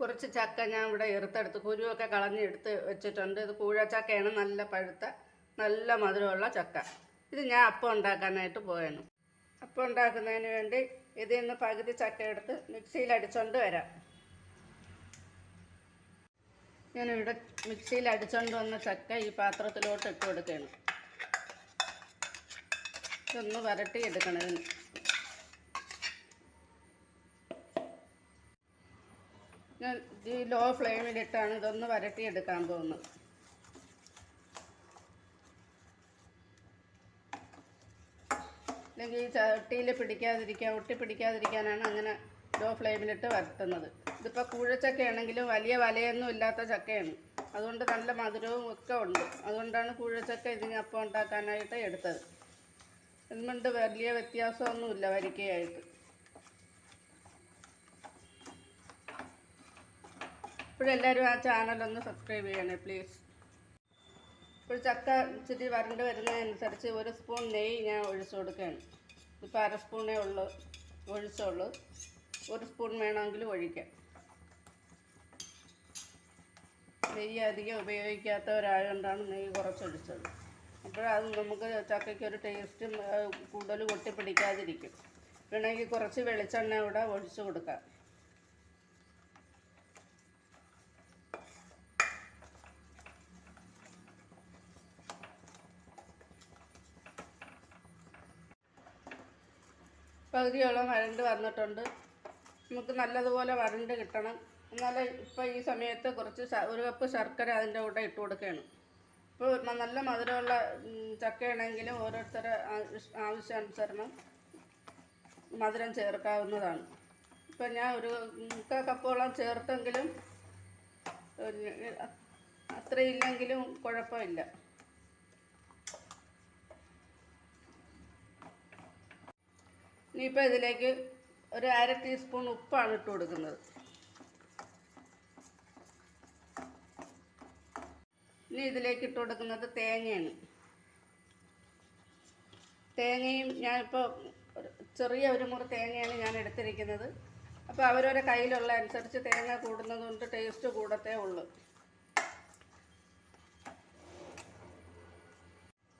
കുറച്ച് ചക്ക ഞാൻ ഇവിടെ എറുത്തെടുത്ത് കുരുവൊക്കെ കളഞ്ഞെടുത്ത് വെച്ചിട്ടുണ്ട്. ഇത് കൂഴച്ചക്കയാണ് നല്ല പഴുത്ത നല്ല മധുരമുള്ള ചക്ക. ഇത് ഞാൻ അപ്പം ഉണ്ടാക്കാനായിട്ട് പോയാണ് അപ്പം ഉണ്ടാക്കുന്നതിന് വേണ്ടി ഇതിൽ നിന്ന് പകുതി ചക്ക എടുത്ത് മിക്സിയിൽ അടിച്ചുകൊണ്ട് വരാം. ഞാനിവിടെ മിക്സിയിൽ അടിച്ചുകൊണ്ട് വന്ന ചക്ക ഈ പാത്രത്തിലോട്ട് ഇട്ട് കൊടുക്കുകയാണ് ഇതൊന്ന് വരട്ടി എടുക്കണം ഞാൻ ലോ ഫ്ലെയിമിലിട്ടാണ് ഇതൊന്ന് വരട്ടിയെടുക്കാൻ പോകുന്നത് അല്ലെങ്കിൽ ഈ ചട്ടിയിൽ പിടിക്കാതിരിക്കാൻ ഒട്ടി പിടിക്കാതിരിക്കാനാണ് അങ്ങനെ ലോ ഫ്ലെയിമിലിട്ട് വരട്ടുന്നത്. ഇതിപ്പോൾ കൂഴച്ചക്കയാണെങ്കിലും വലിയ വലയൊന്നും ഇല്ലാത്ത ചക്കയാണ്. അതുകൊണ്ട് നല്ല മധുരവും ഒക്കെ ഉണ്ട്. അതുകൊണ്ടാണ് കൂഴച്ചക്ക ഇതിന് അപ്പം ഉണ്ടാക്കാനായിട്ട് എടുത്തത്. ഇതുകൊണ്ട് വലിയ വ്യത്യാസമൊന്നുമില്ല വരിക്കയായിട്ട്. ഇപ്പോഴെല്ലാവരും ആ ചാനലൊന്ന് സബ്സ്ക്രൈബ് ചെയ്യണേ പ്ലീസ് ഇപ്പോൾ ചക്ക ഇച്ചിരി വരണ്ട് വരുന്നതനുസരിച്ച് ഒരു സ്പൂൺ നെയ്യ് ഞാൻ ഒഴിച്ചു കൊടുക്കുകയാണ്. ഇപ്പോൾ അര സ്പൂണേ ഉള്ളൂ ഒഴിച്ചുള്ളൂ. ഒരു സ്പൂൺ വേണമെങ്കിൽ ഒഴിക്കാം. നെയ്യ് അധികം ഉപയോഗിക്കാത്തവരായതുകൊണ്ടാണ് നെയ്യ് കുറച്ചൊഴിച്ചത്. അപ്പോഴത് നമുക്ക് ചക്കയ്ക്ക് ഒരു ടേസ്റ്റും കൂടുതൽ ഒട്ടിപ്പിടിക്കാതിരിക്കും വേണമെങ്കിൽ കുറച്ച് വെളിച്ചെണ്ണ ഇവിടെ ഒഴിച്ചു കൊടുക്കാം. പകുതിയോളം വരണ്ട് വന്നിട്ടുണ്ട്. നമുക്ക് നല്ലതുപോലെ വരണ്ട് കിട്ടണം. എന്നാൽ ഇപ്പോൾ ഈ സമയത്ത് കുറച്ച് ഒരു കപ്പ് ശർക്കര അതിന്റെ കൂടെ ഇട്ട് കൊടുക്കുകയാണ്. ഇപ്പോൾ നല്ല മധുരമുള്ള ചക്കയാണെങ്കിലും ഓരോരുത്തരുടെ ആവശ്യാനുസരണം മധുരം ചേർക്കാവുന്നതാണ്. ഇപ്പം ഞാൻ ഒരു മുക്കാൽ കപ്പോളം ചേർത്തെങ്കിലും അത്രയില്ലെങ്കിലും കുഴപ്പമില്ല. ഇനിയിപ്പോൾ ഇതിലേക്ക് ഒരു അര ടീസ്പൂൺ ഉപ്പാണ് ഇട്ട് കൊടുക്കുന്നത്. ഇനി ഇതിലേക്ക് ഇട്ട് കൊടുക്കുന്നത് തേങ്ങയാണ്. തേങ്ങയും ഞാനിപ്പോൾ ചെറിയ ഒരു മുറി തേങ്ങയാണ് ഞാൻ എടുത്തിരിക്കുന്നത്. അപ്പോൾ അവരവരെ കയ്യിലുള്ള അനുസരിച്ച് തേങ്ങ കൂടുന്നത് കൊണ്ട് ടേസ്റ്റ് കൂടത്തേ ഉള്ളൂ.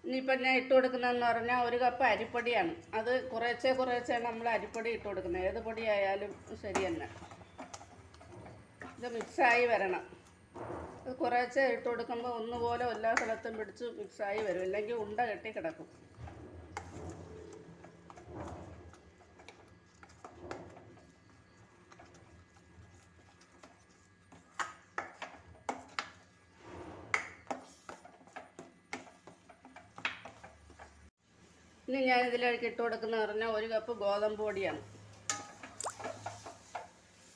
ഇനിയിപ്പം ഞാൻ ഇട്ട് കൊടുക്കുന്നതെന്ന് പറഞ്ഞാൽ ഒരു കപ്പ് അരിപ്പൊടിയാണ്. അത് കുറേച്ചേ കുറേച്ചേ നമ്മൾ അരിപ്പൊടി ഇട്ട് കൊടുക്കുന്നത്. ഏത് പൊടിയായാലും ശരി തന്നെ. ഇത് മിക്സായി വരണം. അത് കുറേച്ചേ ഇട്ട് കൊടുക്കുമ്പോൾ ഒന്നുപോലെ എല്ലാ സ്ഥലത്തും പിടിച്ച് മിക്സായി വരും. ഇല്ലെങ്കിൽ ഉണ്ട കെട്ടി കിടക്കും. ഇനി ഞാൻ ഇതിലേക്ക് ഇട്ട് കൊടുക്കുന്നത് പറഞ്ഞാൽ ഒരു കപ്പ് ഗോതമ്പ് പൊടിയാണ്.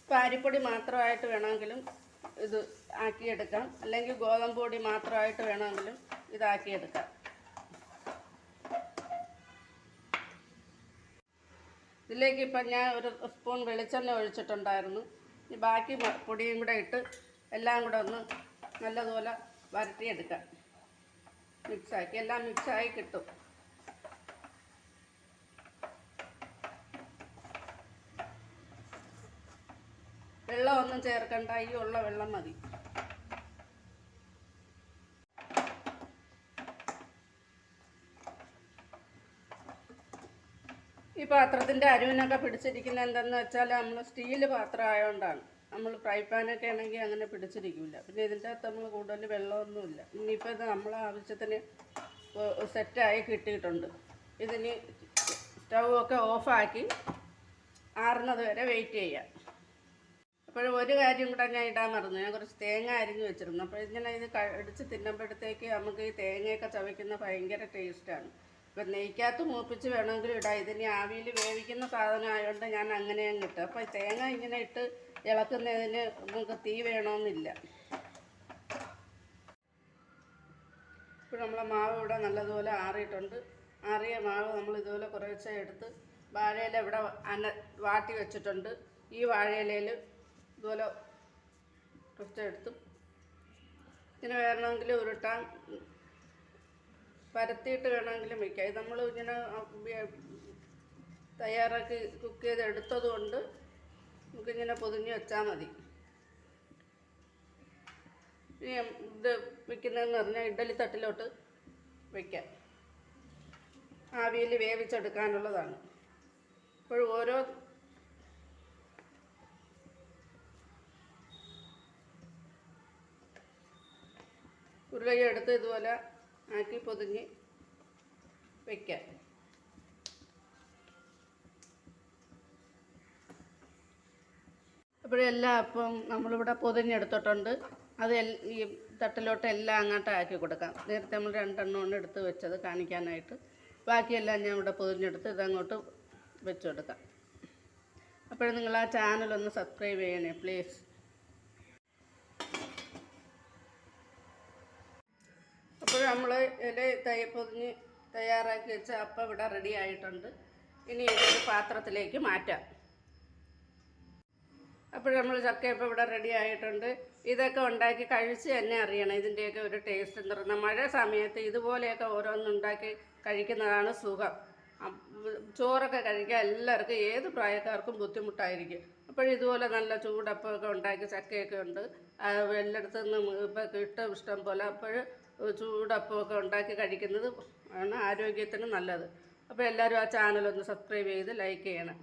ഇപ്പം അരിപ്പൊടി മാത്രമായിട്ട് വേണമെങ്കിലും ഇത് ആക്കിയെടുക്കാം. അല്ലെങ്കിൽ ഗോതമ്പ് പൊടി മാത്രമായിട്ട് വേണമെങ്കിലും ഇതാക്കിയെടുക്കാം ഇതിലേക്ക് ഇപ്പം ഞാൻ ഒരു സ്പൂൺ വെളിച്ചെണ്ണ ഒഴിച്ചിട്ടുണ്ടായിരുന്നു. ഈ ബാക്കി പൊടിയും കൂടെ ഇട്ട് എല്ലാം കൂടെ ഒന്ന് നല്ലതുപോലെ വരട്ടിയെടുക്കാം. മിക്സാക്കി. എല്ലാം മിക്സായി കിട്ടും. വെള്ളമൊന്നും ചേർക്കണ്ട ഈ ഉള്ള വെള്ളം മതി. ഈ പാത്രത്തിന്റെ അരുവിനൊക്കെ പിടിച്ചിരിക്കുന്നത് എന്തെന്ന് വെച്ചാൽ നമ്മൾ സ്റ്റീൽ പാത്രം ആയതുകൊണ്ടാണ് നമ്മൾ ഫ്രൈ പാനൊക്കെ ആണെങ്കിൽ അങ്ങനെ പിടിച്ചിരിക്കില്ല പിന്നെ ഇതിന്റെ അകത്ത് നമ്മൾ കൂടുതൽ വെള്ളമൊന്നുമില്ല. ഇനിയിപ്പോൾ ഇത് നമ്മളെ ആവശ്യത്തിന് സെറ്റായി കിട്ടിയിട്ടുണ്ട്. ഇതിന് സ്റ്റൗ ഒക്കെ ഓഫാക്കി ആറുന്നത് വരെ വെയിറ്റ് ചെയ്യാം. അപ്പോൾ ഒരു കാര്യം കൂടെ ഞാൻ ഇടാൻ മറന്നു. ഞാൻ കുറച്ച് തേങ്ങ അരിഞ്ഞ് വെച്ചിരുന്നു. അപ്പോൾ ഇങ്ങനെ ഇത് അടിച്ച് തിന്നുമ്പോഴത്തേക്ക് നമുക്ക് ഈ തേങ്ങയൊക്കെ ചവയ്ക്കുന്ന ഭയങ്കര ടേസ്റ്റാണ്. ഇപ്പം നെയ്ക്കകത്ത് മൂപ്പിച്ച് വേണമെങ്കിലും ഇടാം. ഇതിന് ആവിയിൽ വേവിക്കുന്ന സാധനം ആയതുകൊണ്ട് ഞാൻ അങ്ങനെ അങ്ങ് ഇട്ടു. അപ്പോൾ തേങ്ങ ഇങ്ങനെ ഇട്ട് ഇളക്കുന്നതിന് നമുക്ക് തീ വേണമെന്നില്ല. ഇപ്പോൾ നമ്മളെ മാവ് ഇവിടെ നല്ലതുപോലെ ആറിയിട്ടുണ്ട്. ആറിയ മാവ് നമ്മൾ ഇതുപോലെ കുറേശ്ശെ എടുത്ത് വാഴയില ഇവിടെ അന വാട്ടി വെച്ചിട്ടുണ്ട്. ഈ വാഴയിലയിൽ ഇതുപോലെ കുറച്ച് എടുത്തും ഇങ്ങനെ വേണമെങ്കിൽ ഉരുട്ടാൻ പരത്തിയിട്ട് വേണമെങ്കിലും വയ്ക്കാം ഇത് നമ്മൾ ഇങ്ങനെ തയ്യാറാക്കി കുക്ക് ചെയ്ത് എടുത്തത് കൊണ്ട് നമുക്കിങ്ങനെ പൊതിഞ്ഞ് വെച്ചാൽ മതി. ഇനി ഇത് വയ്ക്കുന്നതെന്ന് പറഞ്ഞാൽ ഇഡ്ഡലി തട്ടിലോട്ട് വയ്ക്കാം ആവിയിൽ വേവിച്ചെടുക്കാനുള്ളതാണ്. അപ്പോൾ ഓരോ ഉരുളയും എടുത്ത് ഇതുപോലെ ആക്കി പൊതിഞ്ഞ് വയ്ക്കാം അപ്പോഴെല്ലാം അപ്പം നമ്മളിവിടെ പൊതിഞ്ഞെടുത്തിട്ടുണ്ട്. അത് ഈ തട്ടിലോട്ട് എല്ലാം അങ്ങോട്ട് ആക്കി കൊടുക്കാം. നേരത്തെ നമ്മൾ രണ്ടെണ്ണമാണ് എടുത്ത് വെച്ചത് കാണിക്കാനായിട്ട്. ബാക്കിയെല്ലാം ഞാൻ ഇവിടെ പൊതിഞ്ഞെടുത്ത് ഇതങ്ങോട്ട് വെച്ചെടുക്കാം അപ്പോൾ നിങ്ങൾ ആ ചാനലൊന്ന് സബ്സ്ക്രൈബ് ചെയ്യണേ പ്ലീസ് അപ്പോൾ നമ്മൾ ഇല തയ്യ പൊതിഞ്ഞ് തയ്യാറാക്കി വെച്ച അപ്പം ഇവിടെ റെഡി ആയിട്ടുണ്ട്. ഇനി ഇതൊരു പാത്രത്തിലേക്ക് മാറ്റാം. അപ്പോൾ നമ്മൾ ചക്കയപ്പം ഇവിടെ റെഡി ആയിട്ടുണ്ട്. ഇതൊക്കെ ഉണ്ടാക്കി കഴിച്ച് തന്നെ അറിയണം. ഇതിന്റെയൊക്കെ ഒരു ടേസ്റ്റ് പറയുന്നത് മഴ സമയത്ത് ഇതുപോലെയൊക്കെ ഓരോന്നുണ്ടാക്കി കഴിക്കുന്നതാണ് സുഖം. ചോറൊക്കെ കഴിക്കാൻ എല്ലാവർക്കും ഏത് പ്രായക്കാർക്കും ബുദ്ധിമുട്ടായിരിക്കും. അപ്പോൾ ഇതുപോലെ നല്ല ചൂടപ്പമൊക്കെ ഉണ്ടാക്കി ചക്കയൊക്കെ ഉണ്ട്. എല്ലായിടത്തു നിന്നും ഇപ്പം കിട്ടും ഇഷ്ടം പോലെ. അപ്പോൾ ചൂടപ്പമൊക്കെ ഉണ്ടാക്കി കഴിക്കുന്നത് ആണ് ആരോഗ്യത്തിന് നല്ലത്. അപ്പോൾ എല്ലാവരും ആ ചാനലൊന്ന് സബ്സ്ക്രൈബ് ചെയ്ത് ലൈക്ക് ചെയ്യണം.